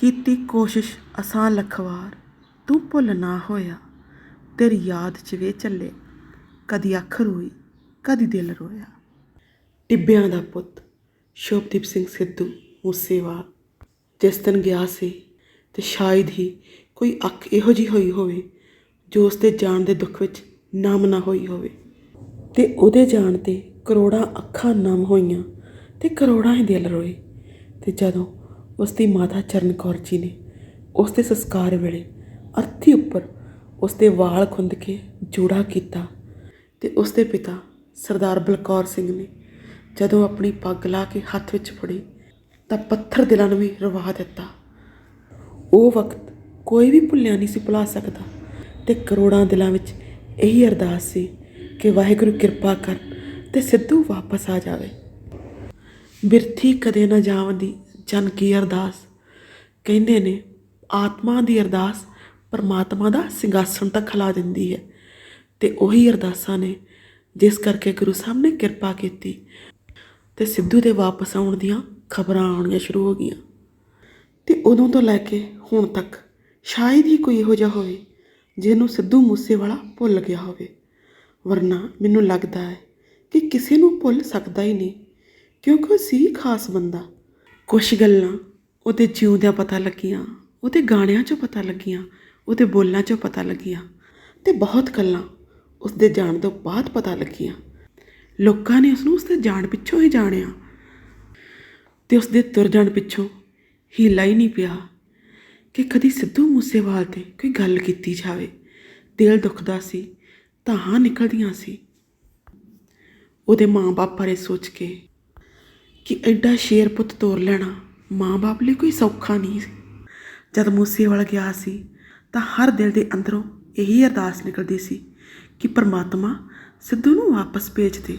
ਕੀਤੀ ਕੋਸ਼ਿਸ਼ ਅਸਾਂ ਲਖਵਾਰ, ਤੂੰ ਭੁੱਲ ਨਾ ਹੋਇਆ, ਤੇਰੀ ਯਾਦ ਚ ਵੇ ਚੱਲੇ, ਕਦੀ ਅੱਖ ਰੋਈ, ਕਦੀ ਦਿਲ ਰੋਇਆ। ਟਿੱਬਿਆਂ ਦਾ ਪੁੱਤ, ਸ਼ੋਭਦੀਪ ਸਿੰਘ ਸਿੱਧੂ ਮੂਸੇਵਾਲ ਜਿਸ ਦਿਨ ਗਿਆ ਸੀ ਤੇ ਸ਼ਾਇਦ ਹੀ ਕੋਈ ਅੱਖ ਇਹੋ ਜੀ ਹੋਈ ਹੋਵੇ, ਜੋ ਉਸ ਦੇ ਜਾਣ ਦੇ ਦੁੱਖ ਵਿੱਚ ਨਮ ਨਾ ਹੋਈ ਹੋਵੇ। ਤੇ ਉਹਦੇ ਜਾਣ ਤੇ ਕਰੋੜਾਂ ਅੱਖਾਂ ਨਮ ਹੋਈਆਂ ਤੇ ਕਰੋੜਾਂ ਹੀ ਦਿਲ ਰੋਏ। ਤੇ ਜਦੋਂ ਉਸ ਦੀ ਮਾਤਾ ਚਰਨ ਕੌਰ ਜੀ ਨੇ ਉਸ ਦੇ ਸੰਸਕਾਰ ਵੇਲੇ ਅਰਥੀ ਉੱਪਰ ਉਸ ਦੇ ਵਾਲ ਖੁੰਦ ਕੇ ਜੂੜਾ ਕੀਤਾ ਤੇ ਉਸ ਦੇ ਪਿਤਾ ਸਰਦਾਰ ਬਲਕੌਰ ਸਿੰਘ ਨੇ ਜਦੋਂ ਆਪਣੀ ਪੱਗ ਲਾ ਕੇ ਹੱਥ ਵਿੱਚ ਫੜੀ ਤਾਂ ਪੱਥਰ ਦਿਲਾਂ ਨੂੰ ਵੀ ਰਵਾ ਦਿੱਤਾ। ਉਹ ਵਕਤ ਕੋਈ ਵੀ ਭੁੱਲਿਆ ਨਹੀਂ ਸੀ ਭੁਲਾ ਸਕਦਾ ਤੇ ਕਰੋੜਾਂ ਦਿਲਾਂ ਵਿੱਚ ਇਹੀ ਅਰਦਾਸ ਸੀ ਕਿ ਵਾਹਿਗੁਰੂ ਕਿਰਪਾ ਕਰ ਤੇ ਸਿੱਧੂ ਵਾਪਸ ਆ ਜਾਵੇ। ਬਿਰਥੀ ਕਦੇ ਨਾ ਜਾਵਦੀ ਜਨ ਕੀ ਅਰਦਾਸ? ਕਹਿੰਦੇ ਨੇ, ਆਤਮਾ ਦੀ ਅਰਦਾਸ ਪਰਮਾਤਮਾ ਦਾ ਸਿੰਘਾਸਣ ਤੱਕ ਖਲਾ ਦਿੰਦੀ ਹੈ। ਤੇ ਉਹੀ ਅਰਦਾਸਾਂ ਨੇ ਜਿਸ ਕਰਕੇ ਗੁਰੂ ਸਾਹਿਬ ਨੇ ਕਿਰਪਾ ਕੀਤੀ ਤੇ ਸਿੱਧੂ ਦੇ ਵਾਪਸ ਆਉਣ ਦੀਆਂ ਖਬਰਾਂ ਆਉਣੀਆਂ ਸ਼ੁਰੂ ਹੋ ਗਈਆਂ। ਤੇ ਉਦੋਂ ਤੋਂ ਲੈ ਕੇ ਹੁਣ ਤੱਕ ਸ਼ਾਇਦ ਹੀ ਕੋਈ ਇਹੋ ਜਿਹਾ ਹੋਵੇ ਜਿਹਨੂੰ ਸਿੱਧੂ ਮੂਸੇਵਾਲਾ ਭੁੱਲ ਗਿਆ ਹੋਵੇ। ਵਰਨਾ ਮੈਨੂੰ ਲੱਗਦਾ ਹੈ ਕਿ ਕਿਸੇ ਨੂੰ ਭੁੱਲ ਸਕਦਾ ਹੀ ਨਹੀਂ, ਕਿਉਂਕਿ ਉਹ ਸੀ ਖਾਸ ਬੰਦਾ। ਕੁਝ ਗੱਲਾਂ ਉਹਦੇ ਜਿਉਂਦਿਆਂ ਪਤਾ ਲੱਗੀਆਂ, ਉਹਦੇ ਗਾਣਿਆਂ 'ਚੋਂ ਪਤਾ ਲੱਗੀਆਂ, ਉਹਦੇ ਬੋਲਾਂ 'ਚੋਂ ਪਤਾ ਲੱਗੀਆਂ ਤੇ ਬਹੁਤ ਗੱਲਾਂ ਉਸਦੇ ਜਾਣ ਤੋਂ ਬਾਅਦ ਪਤਾ ਲੱਗੀਆਂ। ਲੋਕਾਂ ਨੇ ਉਸ ਨੂੰ ਉਸਦੇ ਜਾਣ ਪਿੱਛੋਂ ਹੀ ਜਾਣਿਆ ਤੇ ਉਸਦੇ ਤੁਰ ਜਾਣ ਪਿੱਛੋਂ ਹੀਲਾ ਹੀ ਨਹੀਂ ਪਿਆ ਕਿ ਕਦੀ ਸਿੱਧੂ ਮੂਸੇਵਾਲ ਤੇ ਕੋਈ ਗੱਲ ਕੀਤੀ ਜਾਵੇ। ਦਿਲ ਦੁਖਦਾ ਸੀ ਤਾਂ ਹਾਂ ਨਿਕਲਦੀਆਂ ਸੀ। ਉਹਦੇ ਮਾਂ-ਬਾਪ ਬਾਰੇ ਸੋਚ ਕੇ ਕਿ ਐਡਾ ਸ਼ੇਰ ਪੁੱਤ ਤੋਰ ਲੈਣਾ ਮਾਂ-ਬਾਪ ਲਈ ਕੋਈ ਸੌਖਾ ਨਹੀਂ ਸੀ। ਜਦ ਮੂਸੇਵਾਲ ਗਿਆ ਸੀ, ਤਾਂ ਹਰ ਦਿਲ ਦੇ ਅੰਦਰੋਂ ਇਹੀ ਅਰਦਾਸ ਨਿਕਲਦੀ ਸੀ ਕਿ ਪਰਮਾਤਮਾ ਸਿੱਧੂ ਨੂੰ ਵਾਪਸ ਭੇਜ ਦੇ।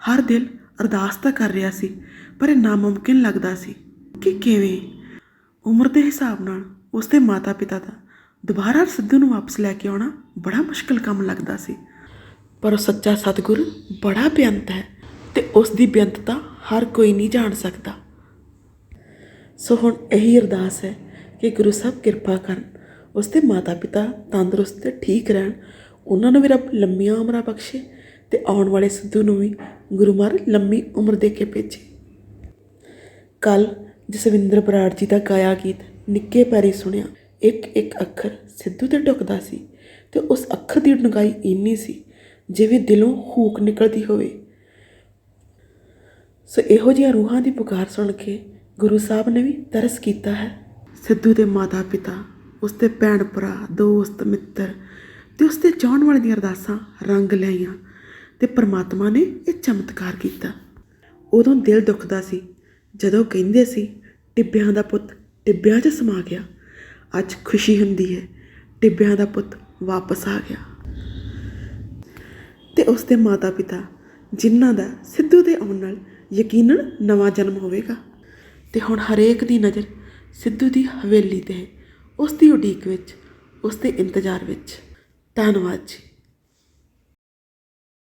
ਹਰ ਦਿਲ ਅਰਦਾਸ ਤਾਂ ਕਰ ਰਿਹਾ ਸੀ, ਪਰ ਇਹ ਨਾਮੁਮਕਿਨ ਲੱਗਦਾ ਸੀ ਕਿ ਕਿਵੇਂ? ਉਮਰ ਦੇ ਹਿਸਾਬ ਨਾਲ ਉਸਦੇ ਮਾਤਾ-ਪਿਤਾ ਦਾ ਦੁਬਾਰਾ ਸਿੱਧੂ ਨੂੰ ਵਾਪਸ ਲੈ ਕੇ ਆਉਣਾ ਬੜਾ ਮੁਸ਼ਕਲ ਕੰਮ ਲੱਗਦਾ ਸੀ। ਪਰ ਉਹ ਸੱਚਾ ਸਤਿਗੁਰ ਬੜਾ ਬੇਅੰਤ ਹੈ ਤੇ ਉਸ ਦੀ ਬੇਅੰਤਤਾ ਹਰ ਕੋਈ ਨਹੀਂ ਜਾਣ ਸਕਦਾ। ਸੋ ਹੁਣ ਇਹੀ ਅਰਦਾਸ ਹੈ ਕਿ ਗੁਰੂ ਸਾਹਿਬ ਕਿਰਪਾ ਕਰਨ। ਉਸ ਦੇ ਮਾਤਾ-ਪਿਤਾ ਤੰਦਰੁਸਤ ਤੇ ਠੀਕ ਰਹਿਣ। ਉਹਨਾਂ ਨੂੰ ਵੀ ਰੱਬ ਲੰਮੀਆਂ ਉਮਰਾਂ ਬਖਸ਼ੇ ਤੇ ਆਉਣ ਵਾਲੇ ਸਿੱਧੂ ਨੂੰ ਵੀ ਗੁਰੂ ਮਹਾਰਾਜ ਲੰਮੀ ਉਮਰ ਦੇ ਕੇ ਭੇਜੇ। ਕੱਲ ਜਸਵਿੰਦਰ ਬਰਾੜ ਜੀ ਦਾ ਗਾਇਆ ਗੀਤ ਨਿੱਕੇ ਪੈਰੀ ਸੁਣਿਆ। ਇੱਕ ਇੱਕ ਅੱਖਰ ਸਿੱਧੂ ਤੇ ਢੁਕਦਾ ਸੀ ਤੇ ਉਸ ਅੱਖਰ ਦੀ ਡੁੰਗਾਈ ਇੰਨੀ ਸੀ ਜਿਵੇਂ ਦਿਲੋਂ ਹੂਕ ਨਿਕਲਦੀ ਹੋਵੇ। ਸੋ ਇਹੋ ਜਿਹੀਆਂ ਰੂਹਾਂ ਦੀ ਪੁਕਾਰ ਸੁਣ ਕੇ ਗੁਰੂ ਸਾਹਿਬ ਨੇ ਵੀ ਤਰਸ ਕੀਤਾ ਹੈ। ਸਿੱਧੂ ਦੇ ਮਾਤਾ ਪਿਤਾ ਉਸ ਦੇ ਭੈਣ ਭਰਾ ਦੋਸਤ, ਮਿੱਤਰ ਤੇ ਉਸ ਦੇ ਚਾਹਣ ਵਾਲੇ ਦੀਆਂ ਅਰਦਾਸਾਂ ਰੰਗ ਲਿਆਈਆਂ ਤੇ ਪਰਮਾਤਮਾ ਨੇ ਇਹ ਚਮਤਕਾਰ ਕੀਤਾ। ਉਦੋਂ ਦਿਲ ਦੁਖਦਾ ਸੀ। ਜਦੋਂ ਕਹਿੰਦੇ ਸੀ, ਟਿੱਬਿਆਂ ਦਾ ਪੁੱਤ ਟਿੱਬਿਆਂ 'ਚ ਸਮਾ ਗਿਆ। ਅੱਜ ਖੁਸ਼ੀ ਹੁੰਦੀ ਹੈ, ਟਿੱਬਿਆਂ ਦਾ ਪੁੱਤ ਵਾਪਸ ਆ ਗਿਆ। ਤੇ ਉਸ ਦੇ ਮਾਤਾ-ਪਿਤਾ, ਜਿਨ੍ਹਾਂ ਦਾ ਸਿੱਧੂ ਦੇ ਆਉਣ ਨਾਲ ਯਕੀਨਨ ਨਵਾਂ ਜਨਮ ਹੋਵੇਗਾ। ਤੇ ਹੁਣ ਹਰੇਕ ਦੀ ਨਜ਼ਰ ਸਿੱਧੂ ਦੀ ਹਵੇਲੀ ਤੇ ਹੈ। ਉਸ ਦੀ ਉਡੀਕ ਵਿੱਚ, ਉਸ ਦੇ ਇੰਤਜ਼ਾਰ ਵਿੱਚ। ਧੰਨਵਾਦ ਜੀ।